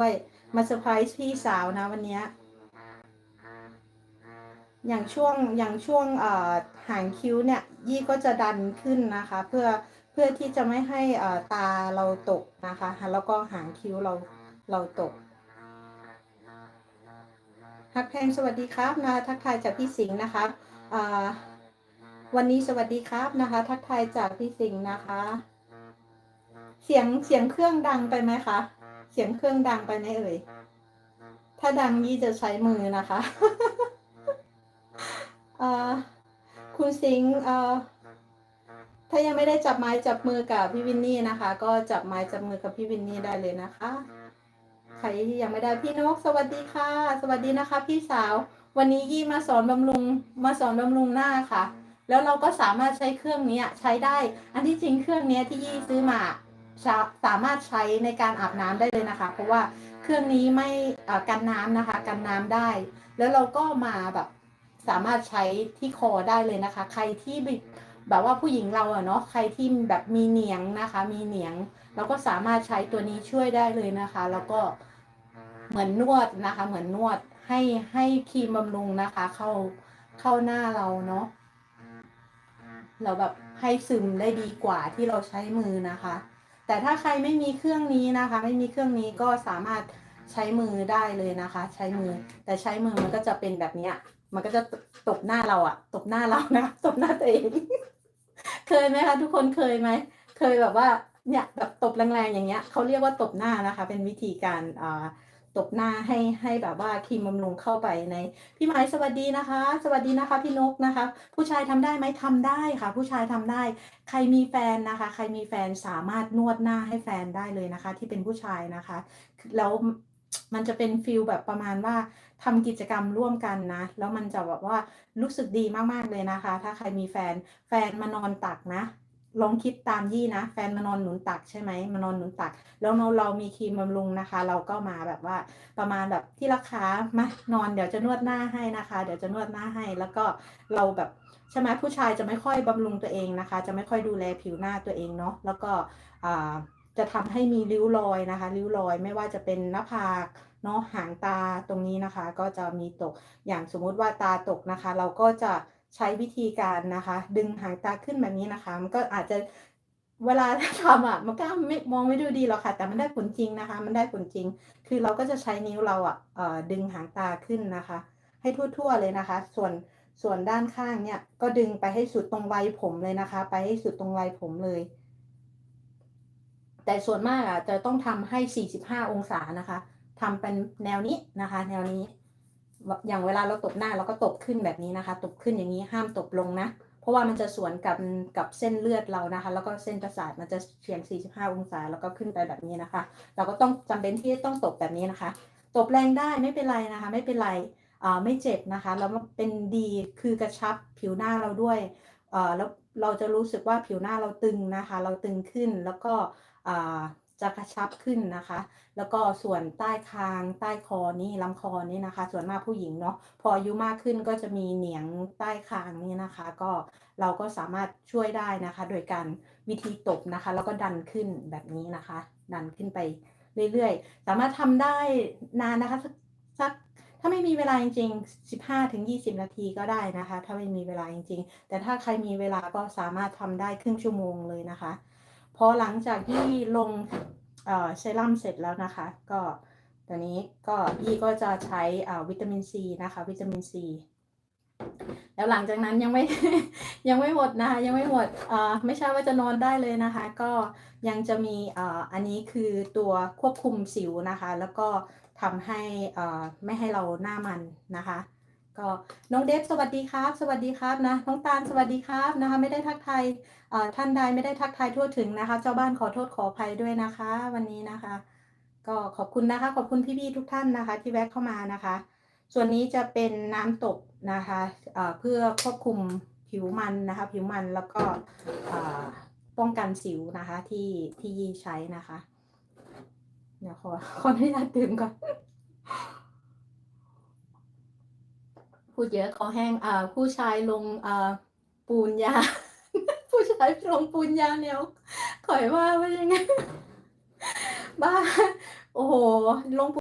ด้วยมาเซอร์ไพรส์พี่สาวนะวันนี้อย่างช่วงอย่างช่วงเอ่อหางคิ้วเนี่ยยี่ก็จะดันขึ้นนะคะ เพื่อเพื่อที่จะไม่ให้ตาเราตกนะคะ แล้วก็หางคิ้วเราเราตกฮักแพงสวัสดีครับนะทักทายจากพี่สิงห์นะคะวันนี้สวัสดีครับนะคะ ทักทายจากพี่สิงห์นะคะ เสียงเสียงเครื่องดังไปไหมคะ เสียงเครื่องดังไปไหมเอ่ย ถ้าดังยี่จะใช้มือนะคะเออคุณสิงห์เออถ้ายังไม่ได้จับไม้จับมือกับพี่วินนี่นะคะ ก็จับไม้จับมือกับพี่วินนี่ได้เลยนะคะ ใครที่ยังไม่ได้พี่นกสวัสดีค่ะ สวัสดีนะคะ พี่สาว วันนี้ยี่มาสอนบำรุงมาสอนบำรุงหน้าค่ะ แล้วเราก็สามารถใช้เครื่องนี้ใช้ได้ อันที่จริงเครื่องนี้ที่ยี่ซื้อมา สามารถใช้ในการอาบน้ำได้เลยนะคะ เพราะว่าเครื่องนี้ไม่กันน้ำนะคะ กันน้ำได้ แล้วเราก็มาแบบสามารถใช้ที่คอได้เลยนะคะ ใครที่แบบแบบว่าผู้หญิงเราอะเนาะใครที่แบบมีเหนียงนะคะ มีเหนียงเราก็สามารถใช้ตัวนี้ช่วยได้เลยนะคะ แล้วก็เหมือนนวดนะคะ เหมือนนวดให้ให้ครีมบำรุงนะคะ เข้าเข้าหน้าเราเนาะเราแบบให้ซึมได้ดีกว่าที่เราใช้มือนะคะ แต่ถ้าใครไม่มีเครื่องนี้นะคะ ไม่มีเครื่องนี้ก็สามารถใช้มือได้เลยนะคะ ใช้มือ แต่ใช้มือมันก็จะเป็นแบบเนี้ย มันก็จะตบหน้าเราอะตบหน้าเรานะตบหน้าตัวเอง เคยไหมคะทุกคนเคยไหมเคยแบบว่าเนี่ยแบบตบแรงๆอย่างเงี้ยเขาเรียกว่าตบหน้านะคะ เป็นวิธีการอ่า ตบหน้าให้ให้แบบว่าครีมบำรุงเข้าไปใน พี่ไม้สวัสดีนะคะ สวัสดีนะคะพี่นกนะคะ ผู้ชายทำได้ไหมทำได้ค่ะ ผู้ชายทำได้ ใครมีแฟนนะคะ ใครมีแฟนสามารถนวดหน้าให้แฟนได้เลยนะคะ ที่เป็นผู้ชายนะคะ แล้วมันจะเป็นฟิลแบบประมาณว่าทำกิจกรรมร่วมกันนะ แล้วมันจะแบบว่ารู้สึกดีมากๆเลยนะคะ ถ้าใครมีแฟนแฟนมานอนตักนะ ลองคิดตามยี่นะ แฟนมานอนหนุนตักใช่ไหมมานอนหนุนตัก แล้วเราเรามีครีมบำรุงนะคะ เราก็มาแบบว่าประมาณแบบที่ราคามานอนเดี๋ยวจะนวดหน้าให้นะคะ เดี๋ยวจะนวดหน้าให้ แล้วก็เราแบบใช่ไหมผู้ชายจะไม่ค่อยบำรุงตัวเองนะคะ จะไม่ค่อยดูแลผิวหน้าตัวเองเนาะแล้วก็จะทำให้มีริ้วรอยนะคะ ริ้วรอยไม่ว่าจะเป็นหน้าผากเนาะหางตาตรงนี้นะคะ ก็จะมีตกอย่างสมมุติว่าตาตกนะคะ เราก็จะ ใช้วิธีการนะคะ ดึงหางตาขึ้นแบบนี้นะคะ มันก็อาจจะเวลาทำอะมันก็ไม่มองไม่ดูดีหรอกค่ะ แต่มันได้ผลจริงนะคะ มันได้ผลจริง คือเราก็จะใช้นิ้วเราอะดึงหางตาขึ้นนะคะ ให้ทั่วๆเลยนะคะ ส่วนส่วนด้านข้างเนี่ยก็ดึงไปให้สุดตรงไวผมเลยนะคะ ไปให้สุดตรงไวผมเลย แต่ส่วนมากอะจะต้องทำให้ 45 องศานะคะทำเป็นแนวนี้นะคะ แนวนี้ อย่างเวลาเราตบหน้าเราก็ตบขึ้นแบบนี้นะคะ ตบขึ้นอย่างนี้ห้ามตบลงนะ เพราะว่ามันจะสวนกับกับเส้นเลือดเรานะคะ แล้วก็เส้นประสาทมันจะเฉียง 45 องศาแล้วก็ขึ้นไปแบบนี้นะคะ เราก็ต้องจำเป็นที่ต้องตบแบบนี้นะคะ ตบแรงได้ไม่เป็นไรนะคะ ไม่เป็นไรอ่าไม่เจ็บนะคะแล้วมันเป็นดีคือกระชับผิวหน้าเราด้วยอ่อแล้วเราจะรู้สึกว่าผิวหน้าเราตึงนะคะ เราตึงขึ้นแล้วก็อ่า จะกระชับขึ้นนะคะ แล้วก็ส่วนใต้คางใต้คอนี่ลำคอนี่นะคะ ส่วนมากผู้หญิงเนาะพออายุมากขึ้นก็จะมีเหนียงใต้คางนี่นะคะ ก็เราก็สามารถช่วยได้นะคะ โดยการวิธีตบนะคะ แล้วก็ดันขึ้นแบบนี้นะคะ ดันขึ้นไปเรื่อยๆ สามารถทำได้นานนะคะสักสักถ้าไม่มีเวลาจริงๆ 15ถึง20 นาทีก็ได้นะคะ ถ้าไม่มีเวลาจริงๆ แต่ถ้าใครมีเวลาก็สามารถทำได้ครึ่งชั่วโมงเลยนะคะ พอหลังจากที่ลงเอ่อเซรั่มเสร็จแล้วนะคะ ก็ตอนนี้ก็ยี่ก็จะใช้วิตามินซีนะคะวิตามินซีแล้วหลังจากนั้นยังไม่ยังไม่หมดนะคะยังไม่หมดไม่ใช่ว่าจะนอนได้เลยนะคะ ก็ยังจะมีอ,อันนี้คือตัวควบคุมสิวนะคะ แล้วก็ทำให้ไม่ให้เราหน้ามันนะคะ ก็น้องเดฟสวัสดีครับ สวัสดีครับนะน้องตาลสวัสดีครับนะคะ ไม่ได้ทักทายท่านใดไม่ได้ทักทายทั่วถึงนะคะ เจ้าบ้านขอโทษขออภัยด้วยนะคะ วันนี้นะคะ ก็ขอบคุณนะคะ ขอบคุณพี่ๆทุกท่านนะคะ ที่แวะเข้ามานะคะ ส่วนนี้จะเป็นน้ำตบนะคะเอ่อเพื่อควบคุมผิวมันนะคะ ผิวมันแล้วก็ป้องกันสิวนะคะที่ที่ยีใช้นะคะเดี๋ยวขอขออนุญาตดื่มก่อน พูดเยอะคอแห้งอ่าผู้ชายลงอ่าปูนยา ผู้ชายลงปูนยาแนวข่อยว่าว่ายังไงบ้าโอ้โหลง